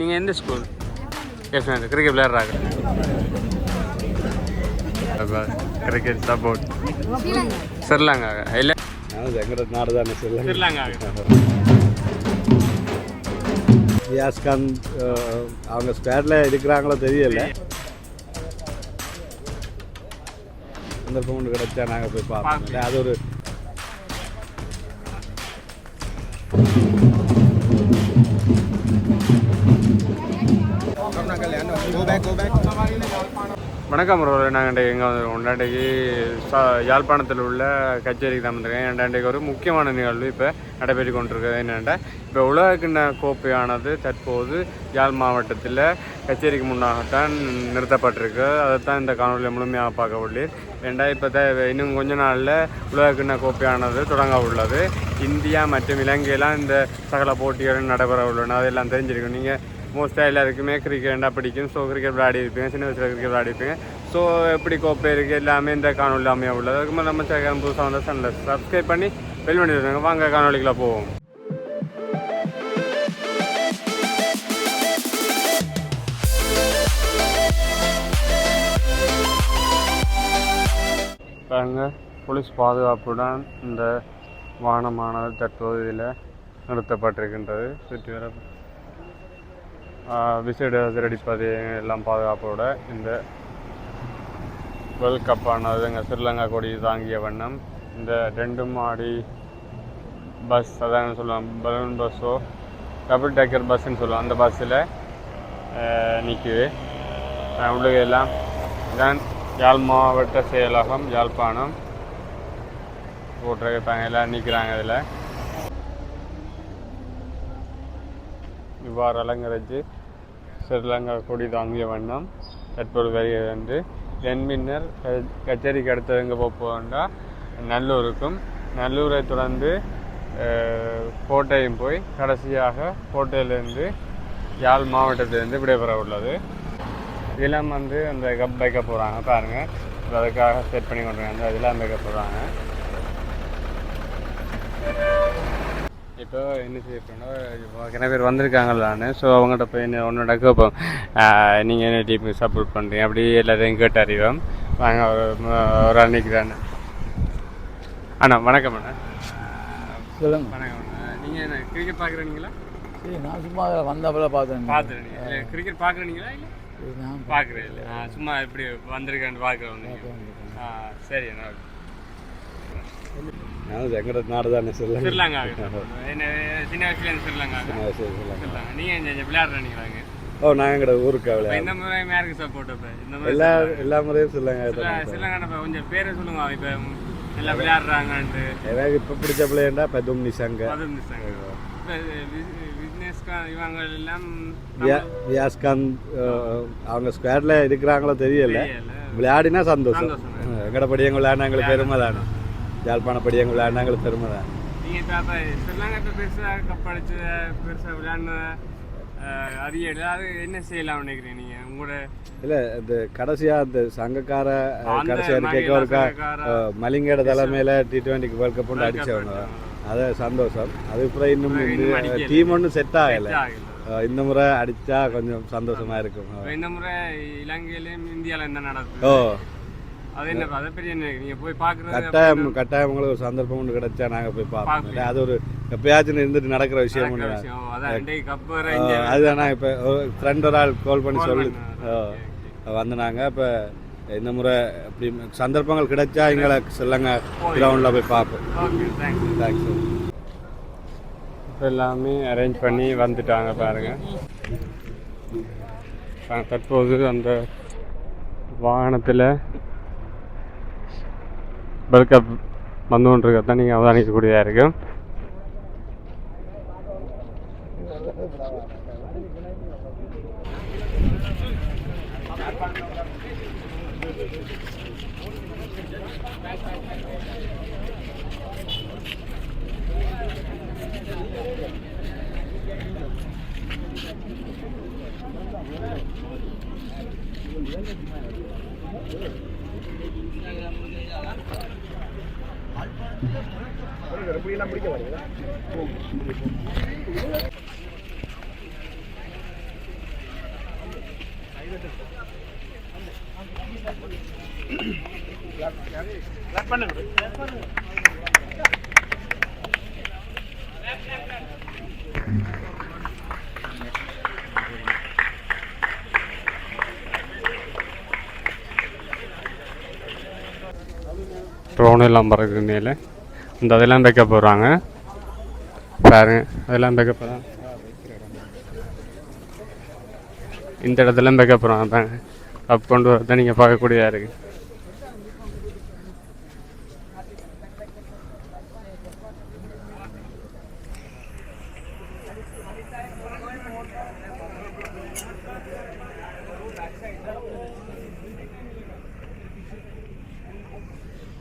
நீங்கள் எந்த school yes ma'am cricket விளையாடுறாங்க. கிரிக்கெட் சப்போர்ட் ஸ்ரீலங்கா இல்லை. ஸ்ரீலங்கா. யாஸ்கான் அவங்க ஸ்குவாட்ல இருக்கிறாங்களோ தெரியல. சந்தர்ப்பம் ஒன்று கிடைச்சா நாங்கள் போய் பார்ப்போம். அது ஒரு வணக்கம் ப்ரோ நாங்கள் எங்கே வந்து ஒன்றாண்டைக்கு சா யாழ்ப்பாணத்தில் உள்ள கச்சேரிக்கு தான் வந்திருக்கேன். ரெண்டாண்டைக்கு ஒரு முக்கியமான நிகழ்வு இப்போ நடைபெற்று கொண்டிருக்கிறது. என்னென்னா இப்போ உலகக்கிண்ண கோப்பையானது தற்போது யாழ் மாவட்டத்தில் கச்சேரிக்கு முன்னாகத்தான் நிறுத்தப்பட்டிருக்கு. அதைத்தான் இந்த காணொலியை முழுமையாக பார்க்க உள்ளீர். ஏண்டா இப்போ த இன்னும் கொஞ்ச நாளில் உலகக்கிண்ண கோப்பையானது தொடங்க உள்ளது. இந்தியா மற்றும் இலங்கையெல்லாம் இந்த சகல போட்டிகள் நடைபெற உள்ளன. அதெல்லாம் தெரிஞ்சிருக்கும். நீங்கள் மோஸ்ட்டாக எல்லாருக்குமே கிரிக்கெட்டாக பிடிக்கும். ஸோ கிரிக்கெட் விளையாடி இருப்பீங்க. சின்ன வயசில் கிரிக்கெட் விளையாடி இருப்பீங்க. ஸோ எப்படி கோப்பை இருக்குது எல்லாமே இந்த காணொலி அமைய உள்ளது. அதுக்கு மேலே நம்ம சேகரம் புதுசாக வந்த சேனலில் சப்ஸ்கிரைப் பண்ணி பெல் பண்ணி விடுங்க வாங்க காணொலிக்குள்ளே போவோம். பாருங்க போலீஸ் பாதுகாப்புடன் இந்த வானமானது தற்போது இதில் நிறுத்தப்பட்டிருக்கின்றது. சுற்றி வர விசேட அதிரடிப்படை எல்லாம் பாதுகாப்போட இந்த வேர்ல்ட் கப்பானது எங்கள் ஸ்ரீலங்கா கொடி தாங்கிய வண்ணம். இந்த ரெண்டு மாடி பஸ் அதான் சொல்லுவாங்க பலூன் பஸ்ஸோ டபுள் டேக்கர் பஸ்ஸுன்னு சொல்லுவோம் அந்த பஸ்ஸில் நிற்குது உள்ளுக எல்லாம் இதான் யாழ் மாவட்ட செயலகம் யாழ்ப்பாணம். போட்டிருக்காங்க எல்லாம் நிற்கிறாங்க இதில். இவ்வாறு அலங்கரித்து ஸ்ரீலங்கா கொடி தாங்கிய வண்ணம். தற்போது வருகிறது என்று. தென் பின்னர் கச்சேரிக்கு அடுத்தது எங்கே போக போகண்டா நல்லூருக்கும். நல்லூரை தொடர்ந்து கோட்டையும் போய் கடைசியாக கோட்டையிலேருந்து யாழ் மாவட்டத்திலேருந்து விடைபெற உள்ளது. இதெல்லாம் வந்து அந்த கப் பைக்கை போகிறாங்க பாருங்கள் அதுக்காக செட் பண்ணி கொண்டு வந்து அதெல்லாம் பைக்கை போகிறாங்க இப்போ என்ன செய்ய இப்போ நிறைய பேர் வந்திருக்காங்களான்னு ஸோ அவங்கள்ட்ட போய் என்ன ஒன்றோட கேட்போம் நீங்கள் என்ன டீமுக்கு சப்போர்ட் பண்ணுறீங்க அப்படி எல்லாத்தையும் கேட்டு அறிவோம். வாங்க ஒரு ஒரு அன்னைக்குறான்னு அண்ணா வணக்கம் அண்ணா. சொல்லுங்க. வணக்கம் அண்ணா. நீங்கள் என்ன கிரிக்கெட் பார்க்குறீங்களா நான் சும்மா வந்தப்பல பார்த்தேன். பார்த்துருங்க கிரிக்கெட் பார்க்குறீங்களா இல்லை? நான் பார்க்குறேன் இல்லை. சும்மா இப்படி வந்திருக்கேன்னு பார்க்குறோம் ஆ சரி அண்ணா. எங்கட நாடு தானே ஸ்ரீலங்கா என்ன சின்ன வயசுலேருந்து ஸ்ரீலங்கா. சரி, சொல்லுங்க. ஸ்ரீலங்கா. நீங்கள் இந்த விளையாடுறீங்களாங்க ஓ நாங்கள் எங்கட ஊருக்கு விளையாடு இந்த முறை யாருக்கு சப்போர்ட் இப்போ இந்த முறை எல்லா எல்லா முறையும் ஸ்ரீலங்கா இப்போ கொஞ்சம் பேரை சொல்லுங்க இப்போ எல்லாம் விளையாடுறாங்கன்ட்டு. எனக்கு இப்போ பிடிச்ச பிள்ளைண்டா இப்போ தும்னி சங்க அது மிஸ்ஸாங்க இப்போ பிஸ்னஸ் இவங்க எல்லாம் யாஸ்கான் அவங்க ஸ்குவாட்ல இருக்கிறாங்களோ தெரியல. விளையாடினா சந்தோஷம். சந்தோஷம். எங்கட படியங்க விளையாடினா எங்களுக்கு பெருமை தானே யாழ்ப்பாண படியங்க விளையாடினா எங்களுக்கு பெருமை தானே நீங்கள் இப்போ இப்போ ஸ்ரீலங்கா இப்போ பெருசாக கப் அடிச்சு பெருசாக விளையாடின அதிக அது என்ன செய்யலாம் நினைக்கிறீங்க நீங்கள் உங்களோட இல்ல இந்த கடைசியா இந்த சங்கக்கார அஹ், அந்த கடைசியா மகிழா இருக்கேக்க ஒருக்கா சங்கக்கார அஹ், மலிங்கோட தலைமையில டி டுவெண்ட்டிக்கு வேர்ல்ட் கப் ஒன்று அடிச்சவங்க. அது சந்தோஷம். அதுக்கப்புறம் இன்னும். டீம் ஒன்றும் செட் ஆகல. இந்த முறை அடிச்சா கொஞ்சம் சந்தோஷமா இருக்கும். இந்த முறை இலங்கையிலையும் இந்தியாவில் என்ன ஓ நடக்குது? அது கட்டாயம் கட்டாயம் உங்களுக்கு ஒரு சந்தர்ப்பம் ஒன்று கிடைச்சா நாங்க போய் பார்ப்போம். இல்ல, அது ஒரு எப்பயாச்சும் இருந்துட்டு நடக்கிற விஷயம் அதுதான் நான் இப்போ ஃப்ரெண்ட் ஒரு ஆள் கால் பண்ணி சொல்லு. வந்தாங்க இப்போ இந்த முறை அப்படி சந்தர்ப்பங்கள் கிடைச்சா எங்களை சொல்லுங்க கிரவுண்டில் போய் பார்ப்போம். தேங்க்ஸ் தேங்க்ஸ் இப்போ எல்லாமே அரேஞ்ச் பண்ணி வந்துட்டாங்க பாருங்க. ஆ, தற்போது அந்த வாகனத்தில் பெருக்கப் வந்து கொண்டிருக்கிறத நீங்கள் அவதானிக்கக்கூடியதாக இருக்கும் Thank you. பண்ணுங்க. ட்ரோன் எல்லாம் பறக்குது மேலே. இந்த அதெல்லாம் பேக்கப் போடுறாங்க. பாருங்க அதெல்லாம் பேக்கப் போகிறாங்க இந்த இடத்துல பேக்கப் போகிறாங்க பாருங்க அப் கொண்டு வரதான் நீங்கள் பார்க்கக்கூடியதாக இருக்குது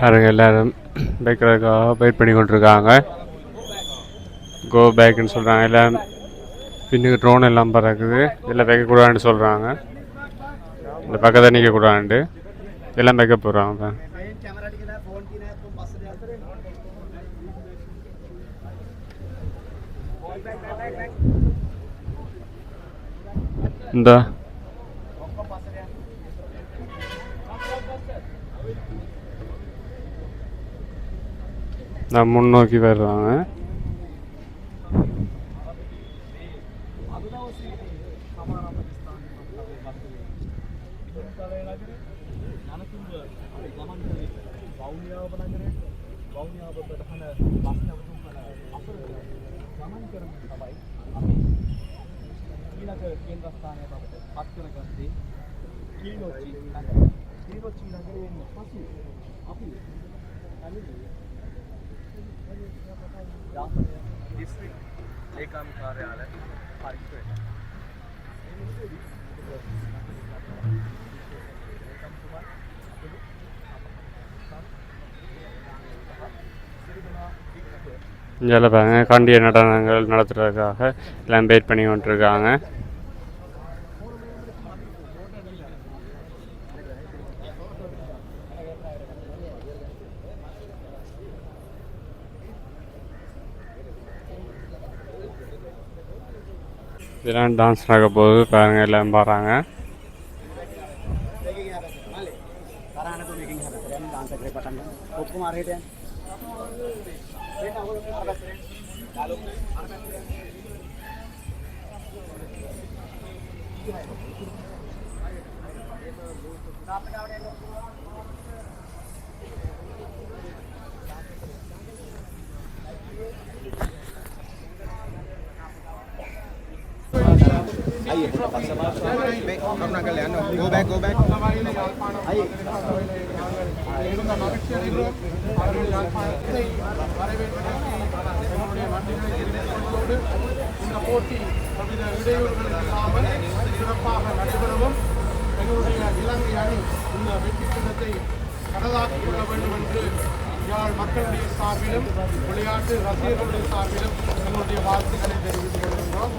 பாருங்க எல்லாரும் பைக்கருக்காக வெயிட் பண்ணி கொண்டிருக்காங்க. கோ பேக்குன்னு சொல்கிறாங்க எல்லாம் பின்னுக்கு ட்ரோன் எல்லாம் பறக்குது. எல்லாம் வைக்கக்கூடாதுன்னு சொல்கிறாங்க இந்த பக்கத்தில் கூடாதுண்டு எல்லாம் வைக்க போகிறாங்க இந்த. நான் முன்னோக்கி வர்றாங்க இதில் பாருங்க கண்டிய நடனங்கள் நடத்துறதுக்காக எல்லாம் வெயிட் பண்ணி கொண்டிருக்காங்க இதெல்லாம் டான்ஸ் நடக்க போகுது. பாருங்க எல்லாம் பாடுறாங்க. Go back, go back. இந்த போட்டி பலவித இடையூறுகள் இல்லாமல் சிறப்பாக நடைபெறவும் எங்களுடைய இலங்கை அணி இந்த வெற்றி சின்னத்தை கடலாக்கிக் கொள்ள வேண்டும் என்று யாழ் மக்களுடைய சார்பிலும் விளையாட்டு ரசிகர்களுடைய சார்பிலும் எங்களுடைய வாழ்த்துக்களை தெரிவித்துக் கொள்கின்றோம்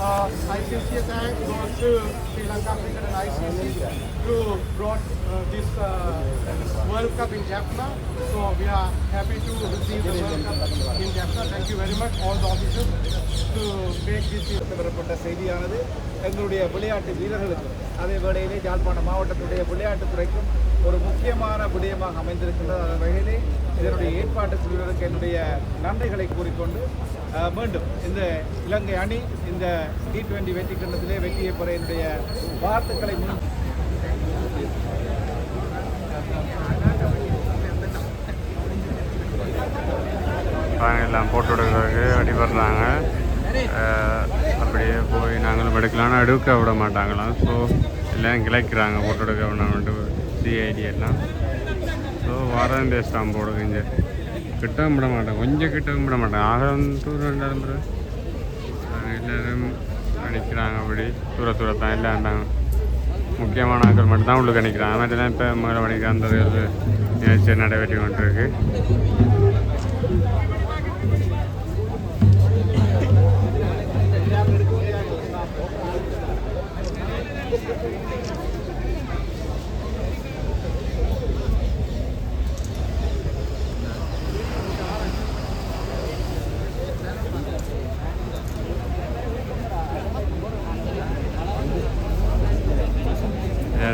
Uh, ICC thanks goes to Sri Lanka Cricket and ICC who brought uh, this uh, World Cup in Jaffna. So we are happy to receive the World Cup in Jaffna. Thank you very much, all the officers, to make this. பெறப்பட்ட செய்தியானது எங்களுடைய விளையாட்டு வீரர்களுக்கும் அதே வேளையிலே யாழ்ப்பாண மாவட்டத்துடைய விளையாட்டுத்துறைக்கும் ஒரு முக்கியமான விடயமாக அமைந்திருக்கின்றது அந்த வகையிலே இதனுடைய ஏற்பாட்டு குழுவினருக்கு என்னுடைய நன்றிகளை கூறிக்கொண்டு அஹ், மீண்டும் இந்த இலங்கை அணி இந்த டி டுவெண்டி வெற்றி கண்டத்திலே வெற்றியை பெற என்னுடைய வாழ்த்துக்களை முன் எல்லாம் போட்டு விடுறதுக்கு அடிபடுறாங்க. அப்படியே போய் நாங்களும் எடுக்கலாம்னா எடுக்க விட மாட்டாங்களாம் ஸோ எல்லாம் கிளைக்கிறாங்க போட்டு எடுக்க வேணாம்ட்டு சிஐடி எல்லாம். ஸோ வாரம் பேசிட்டான் போடுங்க இங்கே. கிட்டவும் விட மாட்டேன் கொஞ்சம் கிட்டவும் விட மாட்டேன் ஆகிரம் தூரம் ரெண்டாயிரம் பேர் எல்லோரும் நினைக்கிறாங்க அப்படி தூர தூரத்தான் எல்லாம் முக்கியமான ஆட்கள் மட்டும்தான் உள்ளுக்கு மாதிரி மற்றெல்லாம் இப்போ மேலே மணிக்கு அந்த நிகழ்ச்சி நடைபெற்று கொண்டிருக்கு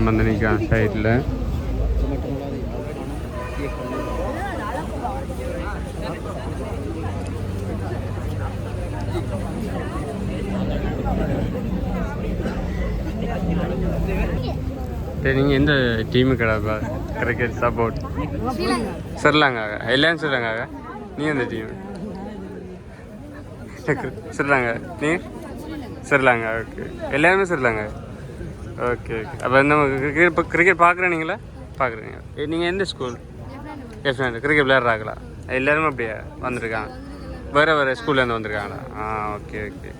பேர் வந்து நிற்கிறாங்க சைடில் சரி நீங்கள் எந்த டீமு கிடப்பா கிரிக்கெட் சப்போர்ட் ஸ்ரீலங்கா எல்லாரும் ஸ்ரீலங்கா நீ எந்த டீம் ஸ்ரீலங்கா நீ? ஸ்ரீலங்கா ஓகே எல்லாருமே ஸ்ரீலங்கா ஓகே ஓகே அப்போ இந்த கிரிக்கெட் இப்போ கிரிக்கெட் பார்க்குறீங்களா பார்க்குறீங்க நீங்கள் எந்த ஸ்கூல் எஸ் கிரிக்கெட் விளையாடுறாங்களா எல்லாருமே அப்படியே வந்திருக்காங்க. வேறு வேறு ஸ்கூல்லேருந்து வந்திருக்காங்களா? ஆ ஓகே ஓகே